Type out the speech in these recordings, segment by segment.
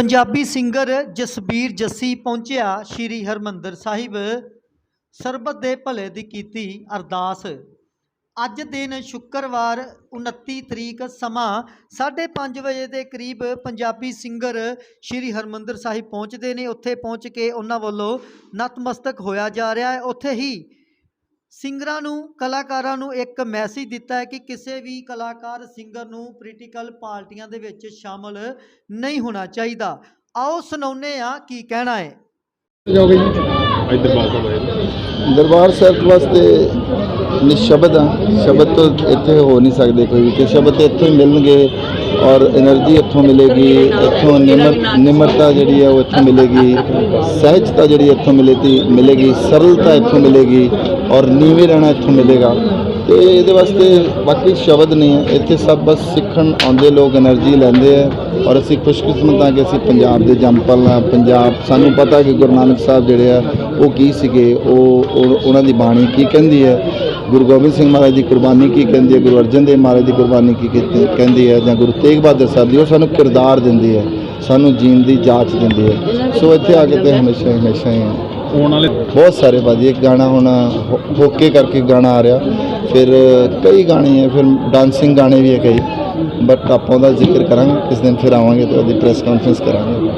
Punjabi singer Jasbir Jassi ਪਹੁੰਚਿਆ ਸ਼੍ਰੀ ਹਰਮੰਦਰ ਸਾਹਿਬ। ਸਰਬਤ ਦੇ ਭਲੇ ਦੀ ਕੀਤੀ ਅਰਦਾਸ। ਅੱਜ ਦਿਨ ਸ਼ੁੱਕਰਵਾਰ 29 ਤਰੀਕ ਸਮਾਂ 5:30 ਵਜੇ ਦੇ ਕਰੀਬ ਪੰਜਾਬੀ ਸਿੰਗਰ ਸ਼੍ਰੀ ਹਰਮੰਦਰ ਸਾਹਿਬ ਪਹੁੰਚਦੇ ਨੇ। ਉੱਥੇ ਪਹੁੰਚ ਕੇ ਉਹਨਾਂ ਵੱਲੋਂ ਨਤਮਸਤਕ ਹੋਇਆ ਜਾ ਰਿਹਾ ਹੈ। ਉੱਥੇ ਹੀ ਸਿੰਗਰਾਂ ਨੂੰ ਕਲਾਕਾਰਾਂ ਨੂੰ ਇੱਕ ਮੈਸੇਜ ਦਿੱਤਾ ਹੈ ਕਿ ਕਿਸੇ ਵੀ ਕਲਾਕਾਰ ਸਿੰਗਰ ਨੂੰ ਪੋਲੀਟੀਕਲ ਪਾਰਟੀਆਂ ਦੇ ਵਿੱਚ ਸ਼ਾਮਲ ਨਹੀਂ ਹੋਣਾ ਚਾਹੀਦਾ। ਆਓ ਸੁਣਾਉਂਦੇ ਆ ਕੀ ਕਹਿਣਾ ਹੈ। ਦਰਬਾਰ ਸਾਹਿਬ ਵਾਸਤੇ ਨਿਸ਼ਬਦ ਆ। ਸ਼ਬਦ ਤੋਂ ਇੱਥੇ ਹੋ ਨਹੀਂ ਸਕਦੇ ਕੋਈ ਵੀ ਕਿ ਸ਼ਬਦ ਇੱਥੋਂ ਹੀ ਮਿਲਣਗੇ। ਔਰ એનર્ਜੀ ਇੱਥੋਂ ਮਿਲੇਗੀ, ਇੱਥੋਂ ਨਿਮਰ, ਨਿਮਰਤਾ ਜਿਹੜੀ ਹੈ ਉਹ ਇੱਥੋਂ ਮਿਲੇਗੀ, ਸਹਿਜਤਾ ਜਿਹੜੀ ਇੱਥੋਂ ਮਿਲੇਗੀ ਮਿਲੇਗੀ, ਸਰਲਤਾ ਇੱਥੋਂ ਮਿਲੇਗੀ ਔਰ ਨੀਵੇਂ ਰਹਿਣਾ ਇੱਥੋਂ ਮਿਲੇਗਾ। ਤੇ ਇਹਦੇ ਵਾਸਤੇ ਬਾਕੀ ਸ਼ਬਦ ਨਹੀਂ ਹੈ, ਇੱਥੇ ਸਭ ਬਸ ਸਿੱਖਣ ਆਉਂਦੇ ਲੋਕ એનર્ਜੀ ਲੈਂਦੇ ਆ ਔਰ ਅਸੀਂ ਖੁਸ਼ਕਿਸਮਤ ਆ ਕਿ ਅਸੀਂ ਪੰਜਾਬ ਦੇ ਜੰਪਲ ਆ ਪੰਜਾਬ, ਸਾਨੂੰ ਪਤਾ ਕਿ ਗੁਰੂ ਨਾਨਕ ਸਾਹਿਬ ਜਿਹੜੇ ਆ ਉਹ ਕੀ ਸੀਗੇ ਉਹ, ਉਹਨਾਂ ਦੀ ਬਾਣੀ ਕੀ ਕਹਿੰਦੀ ਹੈ। ਗੁਰੂ ਗੋਬਿੰਦ ਸਿੰਘ ਮਹਾਰਾਜ ਦੀ ਕੁਰਬਾਨੀ ਕੀ ਕਹਿੰਦੀ ਹੈ? ਗੁਰੂ ਅਰਜਨ ਦੇਵ ਮਹਾਰਾਜ ਦੀ ਕੁਰਬਾਨੀ ਕੀ ਕੀਤੀ- ਕਹਿੰਦੀ ਹੈ? ਜਾਂ ਗੁਰੂ ਤੇਗ ਬਹਾਦਰ ਸਾਹਿਬ ਦੀ ਉਹ ਸਾਨੂੰ ਕਿਰਦਾਰ ਦਿੰਦੀ ਹੈ ਸਾਨੂੰ ਜੀਣ ਦੀ ਜਾਂਚ ਦਿੰਦੀ ਹੈ। ਸੋ ਇੱਥੇ ਆ ਕੇ ਤੇ ਹਮੇਸ਼ਾ ਹੀ ਹਮੇਸ਼ਾ ਹੀ ਆਉਣ ਵਾਲੇ ਬਹੁਤ ਸਾਰੇ ਬਾਜੀ ਇੱਕ ਗਾਣਾ ਹੁਣ ਹੋ- ਹੋਕੇ ਕਰਕੇ ਗਾਣਾ ਆ ਰਿਹਾ। ਫਿਰ ਕਈ ਗਾਣੇ ਹੈ ਫਿਰ ਡਾਂਸਿੰਗ ਗਾਣੇ ਵੀ ਹੈ ਕਈ ਬਟ ਆਪਾਂ ਉਹਦਾ ਜ਼ਿਕਰ ਕਰਾਂਗੇ ਕਿਸ ਦਿਨ ਫਿਰ ਆਵਾਂਗੇ ਤੇ ਉਹਦੀ ਪ੍ਰੈਸ ਕਾਨਫਰੰਸ ਕਰਾਂਗੇ।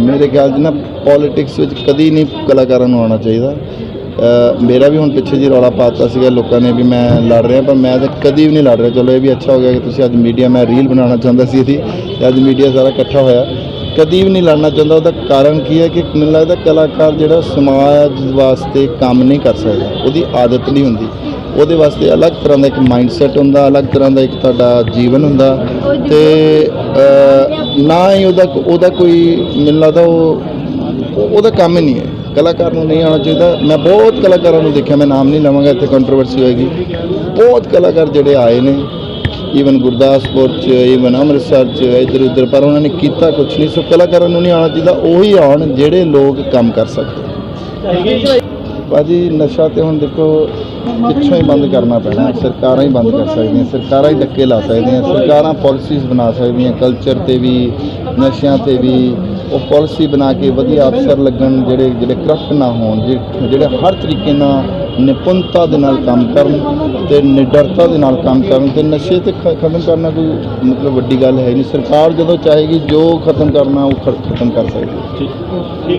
ਮੇਰੇ ਖਿਆਲ 'ਚ ਨਾ ਪੋਲਿਟਿਕਸ ਵਿੱਚ ਕਦੀ ਨਹੀਂ ਕਲਾਕਾਰਾਂ ਨੂੰ ਆਉਣਾ ਚਾਹੀਦਾ। ਮੇਰਾ ਵੀ ਹੁਣ ਪਿੱਛੇ ਜੀ ਰੌਲਾ ਪਾਤਾ ਸੀਗਾ, ਲੋਕਾਂ ਨੇ ਵੀ ਮੈਂ ਲੜ ਰਿਹਾ, ਪਰ ਮੈਂ ਤਾਂ ਕਦੀ ਵੀ ਨਹੀਂ ਲੜ ਰਿਹਾ। ਚਲੋ ਇਹ ਵੀ ਅੱਛਾ ਹੋ ਗਿਆ ਕਿ ਤੁਸੀਂ ਅੱਜ ਮੀਡੀਆ ਮੈਂ ਰੀਲ ਬਣਾਉਣਾ ਚਾਹੁੰਦਾ ਸੀ ਇਹਦੀ, ਤੇ ਅੱਜ ਮੀਡੀਆ ਸਾਰਾ ਇਕੱਠਾ ਹੋਇਆ। ਕਦੀ ਵੀ ਨਹੀਂ ਲੜਨਾ ਚਾਹੁੰਦਾ, ਉਹਦਾ ਕਾਰਨ ਕੀ ਹੈ ਕਿ ਮੈਨੂੰ ਲੱਗਦਾ ਕਲਾਕਾਰ ਜਿਹੜਾ ਸਮਾਜ ਵਾਸਤੇ ਕੰਮ ਨਹੀਂ ਕਰ ਸਕਦਾ, ਉਹਦੀ ਆਦਤ ਨਹੀਂ ਹੁੰਦੀ। ਉਹਦੇ ਵਾਸਤੇ ਅਲੱਗ ਤਰ੍ਹਾਂ ਦਾ ਇੱਕ ਮਾਈਂਡਸੈਟ ਹੁੰਦਾ, ਅਲੱਗ ਤਰ੍ਹਾਂ ਦਾ ਇੱਕ ਤੁਹਾਡਾ ਜੀਵਨ ਹੁੰਦਾ। ਤੇ ਨਾ ਹੀ ਉਹਦਾ ਉਹਦਾ ਕੋਈ, ਮੈਨੂੰ ਲੱਗਦਾ ਉਹ- ਉਹਦਾ ਕੰਮ ਹੀ ਨਹੀਂ ਹੈ। ਕਲਾਕਾਰ ਨੂੰ ਨਹੀਂ ਆਉਣਾ ਚਾਹੀਦਾ। ਮੈਂ ਬਹੁਤ ਕਲਾਕਾਰਾਂ ਨੂੰ ਦੇਖਿਆ, ਮੈਂ ਨਾਮ ਨਹੀਂ ਲਵਾਂਗਾ, ਇੱਥੇ ਕੰਟਰੋਵਰਸੀ ਹੋਏਗੀ। ਬਹੁਤ ਕਲਾਕਾਰ ਜਿਹੜੇ ਆਏ ਨੇ ਈਵਨ ਗੁਰਦਾਸਪੁਰ ਚ ਈਵਨ ਅੰਮ੍ਰਿਤਸਰ ਚ, ਇੱਧਰ ਉੱਧਰ, ਪਰ ਉਹਨਾਂ ਨੇ ਕੀਤਾ ਕੁਝ ਨਹੀਂ। ਸੋ ਕਲਾਕਾਰਾਂ ਨੂੰ ਨਹੀਂ ਆਉਣਾ ਚਾਹੀਦਾ, ਉਹੀ ਆਉਣ ਜਿਹੜੇ ਲੋਕ ਕੰਮ ਕਰ ਸਕਦੇ ਭਾਜੀ, ਨਸ਼ਾ ਤੇ ਹੁਣ ਦੇਖੋ, ਪਿੱਛੋਂ ਹੀ ਬੰਦ ਕਰਨਾ ਪੈਣਾ। ਸਰਕਾਰਾਂ ਹੀ ਬੰਦ ਕਰ ਸਕਦੀਆਂ, ਸਰਕਾਰਾਂ ਹੀ ਧੱਕੇ ਲਾ ਸਕਦੀਆਂ, ਸਰਕਾਰਾਂ ਪਾਲਿਸੀਜ਼ ਬਣਾ ਸਕਦੀਆਂ ਕਲਚਰ ਤੇ ਵੀ, ਨਸ਼ਿਆਂ ਤੇ ਵੀ। ਉਹ ਪਾਲਿਸੀ ਬਣਾ ਕੇ ਵਧੀਆ ਅਫਸਰ ਲੱਗਣ ਜਿਹੜੇ ਜਿਹੜੇ ਕਰਪਟ ਨਾ ਹੋਣ ਜਿਹੜੇ ਜਿਹੜੇ ਹਰ ਤਰੀਕੇ ਨਾਲ ਨਿਪੁੰਨਤਾ ਦੇ ਨਾਲ ਕੰਮ ਕਰਨ ਤੇ ਨਿਡਰਤਾ ਦੇ ਨਾਲ ਕੰਮ ਕਰਨ ਤੇ ਨਸ਼ੇ ਤੇ ਖ- ਖਤਮ ਕਰਨਾ ਕੋਈ ਮਤਲਬ ਵੱਡੀ ਗੱਲ ਹੈ ਨਹੀਂ। ਸਰਕਾਰ ਜਦੋਂ ਚਾਹੇਗੀ ਜੋ ਖਤਮ ਕਰਨਾ, ਉਹ ਖ- ਖਤਮ ਕਰ ਸਕਦੀ ਹੈ।